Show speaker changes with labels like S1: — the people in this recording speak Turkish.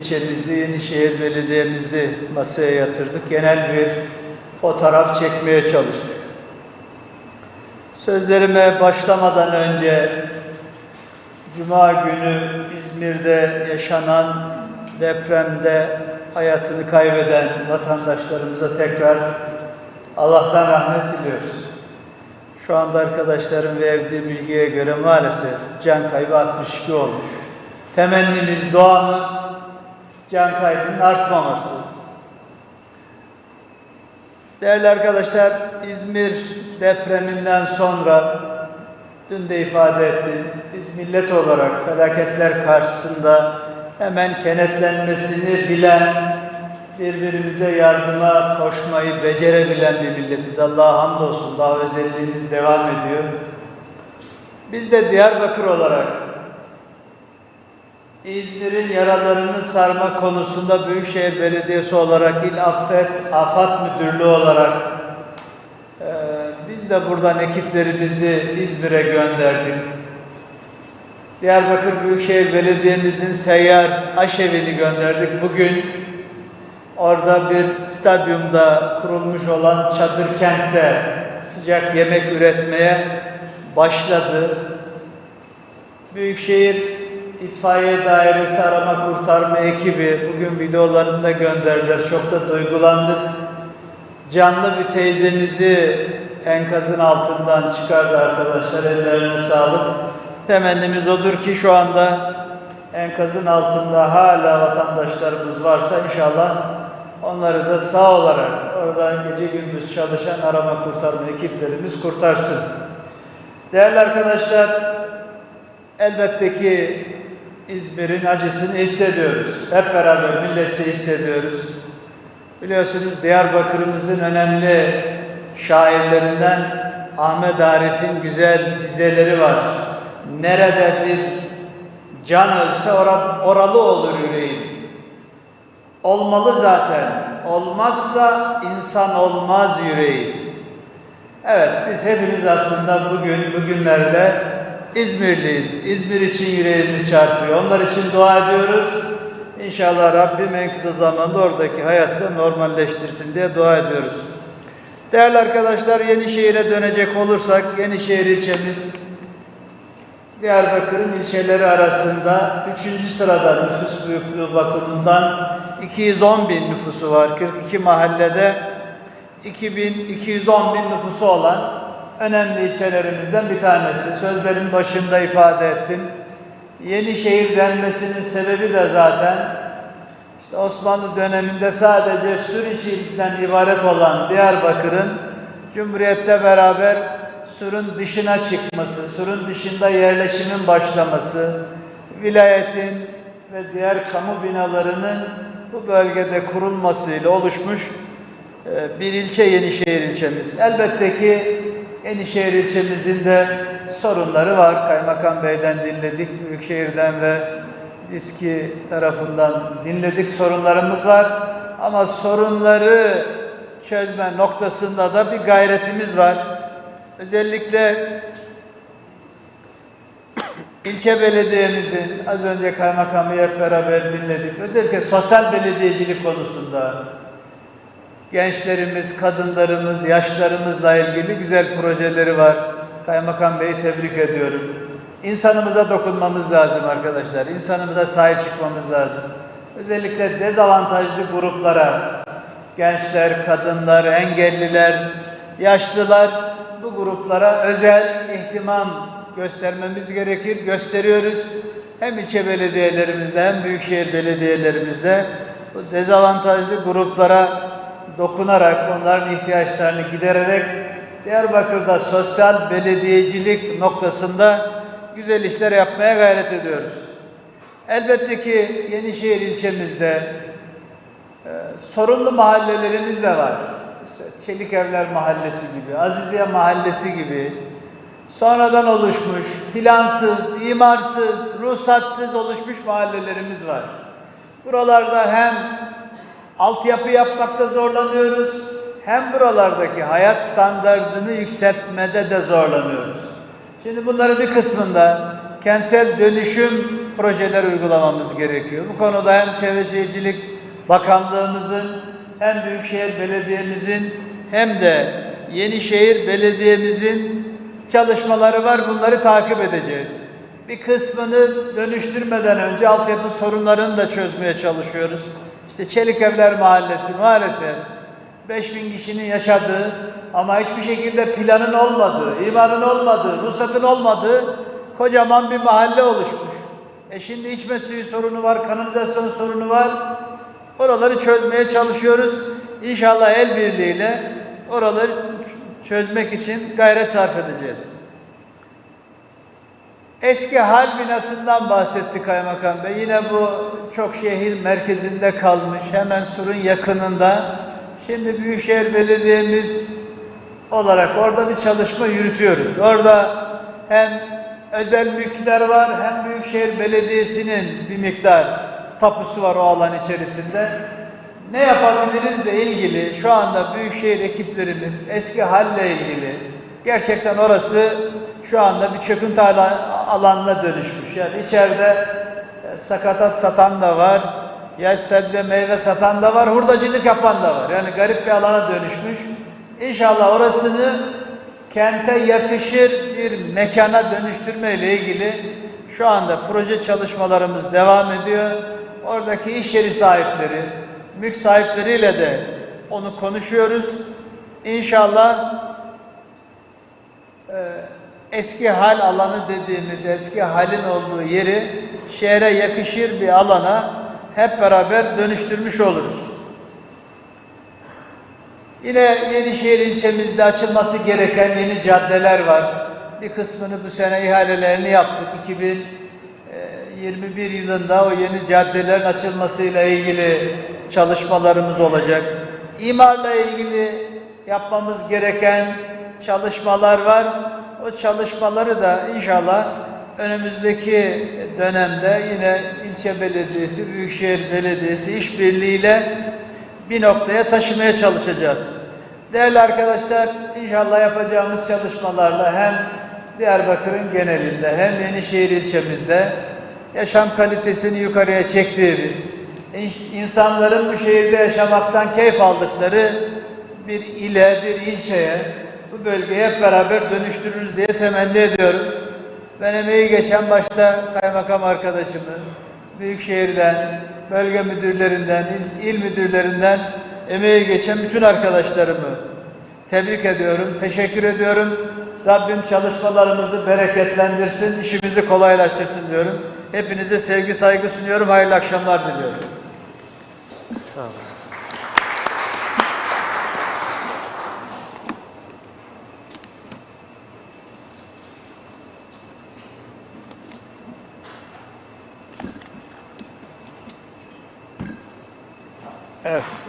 S1: İlçemizi, Yenişehir Belediye'mizi masaya yatırdık. Genel bir fotoğraf çekmeye çalıştık. Sözlerime başlamadan önce Cuma günü İzmir'de yaşanan depremde hayatını kaybeden vatandaşlarımıza tekrar Allah'tan rahmet diliyoruz. Şu anda arkadaşların verdiği bilgiye göre maalesef can kaybı 62 olmuş. Temennimiz, duamız can kaybının artmaması. Değerli arkadaşlar, İzmir depreminden sonra dün de ifade ettim. Biz millet olarak felaketler karşısında hemen kenetlenmesini bilen, birbirimize yardıma koşmayı becerebilen bir milletiz. Allah'a hamdolsun. Daha özelliğimiz devam ediyor. Biz de Diyarbakır olarak İzmir'in yaralarını sarma konusunda Büyükşehir Belediyesi olarak İl Affet, Afat Müdürlüğü olarak eee, biz de buradan ekiplerimizi İzmir'e gönderdik. Diyarbakır Büyükşehir Belediye'mizin seyyar aşevini gönderdik. Bugün orada bir stadyumda kurulmuş olan çadır kentte sıcak yemek üretmeye başladı. Büyükşehir İtfaiye Dairesi Arama Kurtarma ekibi bugün videolarını da gönderdiler. Çok da duygulandık. Canlı bir teyzemizi enkazın altından çıkardı arkadaşlar. Ellerine sağlık. Temennimiz odur ki şu anda enkazın altında hala vatandaşlarımız varsa inşallah onları da sağ olarak orada gece gündüz çalışan arama kurtarma ekiplerimiz kurtarsın. Değerli arkadaşlar, elbette ki İzmir'in acısını hissediyoruz. Hep beraber milletçe hissediyoruz. Biliyorsunuz Diyarbakır'ımızın önemli şairlerinden Ahmet Arif'in güzel dizeleri var. Nerede bir can ölse ora- oralı olur yüreğim. Olmalı zaten. Olmazsa insan olmaz yüreğim. Evet biz hepimiz aslında bugün bugünlerde İzmirliyiz. İzmir için yüreğimiz çarpıyor. Onlar için dua ediyoruz. İnşallah Rabbim en kısa zamanda oradaki hayatta normalleştirsin diye dua ediyoruz. Değerli arkadaşlar Yenişehir'e dönecek olursak Yenişehir ilçemiz Diyarbakır'ın ilçeleri arasında 3. sırada nüfus büyüklüğü bakımından 210 bin nüfusu var. 42 mahallede 2210 bin nüfusu olan önemli ilçelerimizden bir tanesi. Sözlerin başında ifade ettim. Yenişehir denmesinin sebebi de zaten işte Osmanlı döneminde sadece Suriçi'den ibaret olan Diyarbakır'ın Cumhuriyet'le beraber Sur'un dışına çıkması, Sur'un dışında yerleşimin başlaması, vilayetin ve diğer kamu binalarının bu bölgede kurulmasıyla oluşmuş e, bir ilçe Yenişehir ilçemiz. Elbette ki Yenişehir ilçemizin de sorunları var. Kaymakam Bey'den dinledik, Büyükşehir'den ve Diski tarafından dinledik sorunlarımız var. Ama sorunları çözme noktasında da bir gayretimiz var. Özellikle ilçe belediyemizin az önce kaymakamı hep beraber dinledik. Özellikle sosyal belediyecilik konusunda gençlerimiz, kadınlarımız, yaşlarımızla ilgili güzel projeleri var. Kaymakam Bey'i tebrik ediyorum. İnsanımıza dokunmamız lazım arkadaşlar. İnsanımıza sahip çıkmamız lazım. Özellikle dezavantajlı gruplara, gençler, kadınlar, engelliler, yaşlılar bu gruplara özel ihtimam göstermemiz gerekir. Gösteriyoruz. Hem ilçe belediyelerimizde hem büyükşehir belediyelerimizde bu dezavantajlı gruplara dokunarak, onların ihtiyaçlarını gidererek Diyarbakır'da sosyal belediyecilik noktasında güzel işler yapmaya gayret ediyoruz. Elbette ki Yenişehir ilçemizde e, sorunlu mahallelerimiz de var. İşte Çelik Evler Mahallesi gibi, Aziziye Mahallesi gibi sonradan oluşmuş, plansız, imarsız, ruhsatsız oluşmuş mahallelerimiz var. Buralarda hem altyapı yapmakta zorlanıyoruz, hem buralardaki hayat standartını yükseltmede de zorlanıyoruz. Şimdi bunların bir kısmında kentsel dönüşüm projeler uygulamamız gerekiyor. Bu konuda hem Çevre Şehircilik Bakanlığımızın hem Büyükşehir Belediye'mizin hem de Yenişehir Belediye'mizin çalışmaları var. Bunları takip edeceğiz. Bir kısmını dönüştürmeden önce altyapı sorunlarını da çözmeye çalışıyoruz. İşte Çelik Evler Mahallesi maalesef 5000 kişinin yaşadığı ama hiçbir şekilde planın olmadığı, imarın olmadığı, ruhsatın olmadığı kocaman bir mahalle oluşmuş. E şimdi içme suyu sorunu var, kanalizasyon sorunu var. Oraları çözmeye çalışıyoruz. İnşallah el birliğiyle oraları çözmek için gayret sarf edeceğiz. Eski hal binasından bahsetti Kaymakam Bey. Yine bu çok şehir merkezinde kalmış, hemen surun yakınında. Şimdi Büyükşehir Belediye'miz olarak orada bir çalışma yürütüyoruz. Orada hem özel mülkler var hem Büyükşehir Belediyesi'nin bir miktar tapusu var o alan içerisinde. Ne yapabilirizle ilgili şu anda Büyükşehir ekiplerimiz eski halle ilgili gerçekten orası şu anda bir çöküntü alanına dönüşmüş. Yani içeride e, sakatat satan da var, yaş sebze meyve satan da var, hurdacılık yapan da var. Yani garip bir alana dönüşmüş. İnşallah orasını kente yakışır bir mekana dönüştürme ile ilgili şu anda proje çalışmalarımız devam ediyor. Oradaki iş yeri sahipleri, mülk sahipleriyle de onu konuşuyoruz. İnşallah e, eski hal alanı dediğimiz eski halin olduğu yeri şehre yakışır bir alana hep beraber dönüştürmüş oluruz. Yine Yenişehir ilçemizde açılması gereken yeni caddeler var. Bir kısmını bu sene ihalelerini yaptık. 2021 yılında o yeni caddelerin açılmasıyla ilgili çalışmalarımız olacak. İmarla ilgili yapmamız gereken çalışmalar var. O çalışmaları da inşallah önümüzdeki dönemde yine ilçe belediyesi, büyükşehir belediyesi işbirliğiyle bir noktaya taşımaya çalışacağız. Değerli arkadaşlar, inşallah yapacağımız çalışmalarla hem Diyarbakır'ın genelinde hem Yenişehir ilçemizde yaşam kalitesini yukarıya çektiğimiz, in- insanların bu şehirde yaşamaktan keyif aldıkları bir ile, bir ilçeye, bu bölgeyi hep beraber dönüştürürüz diye temenni ediyorum. Ben emeği geçen başta kaymakam arkadaşımı, Büyükşehir'den, bölge müdürlerinden, il- il müdürlerinden emeği geçen bütün arkadaşlarımı tebrik ediyorum, teşekkür ediyorum. Rabbim çalışmalarımızı bereketlendirsin, işimizi kolaylaştırsın diyorum. Hepinize sevgi saygı sunuyorum, hayırlı akşamlar diliyorum.
S2: Sağ olun.
S1: Evet.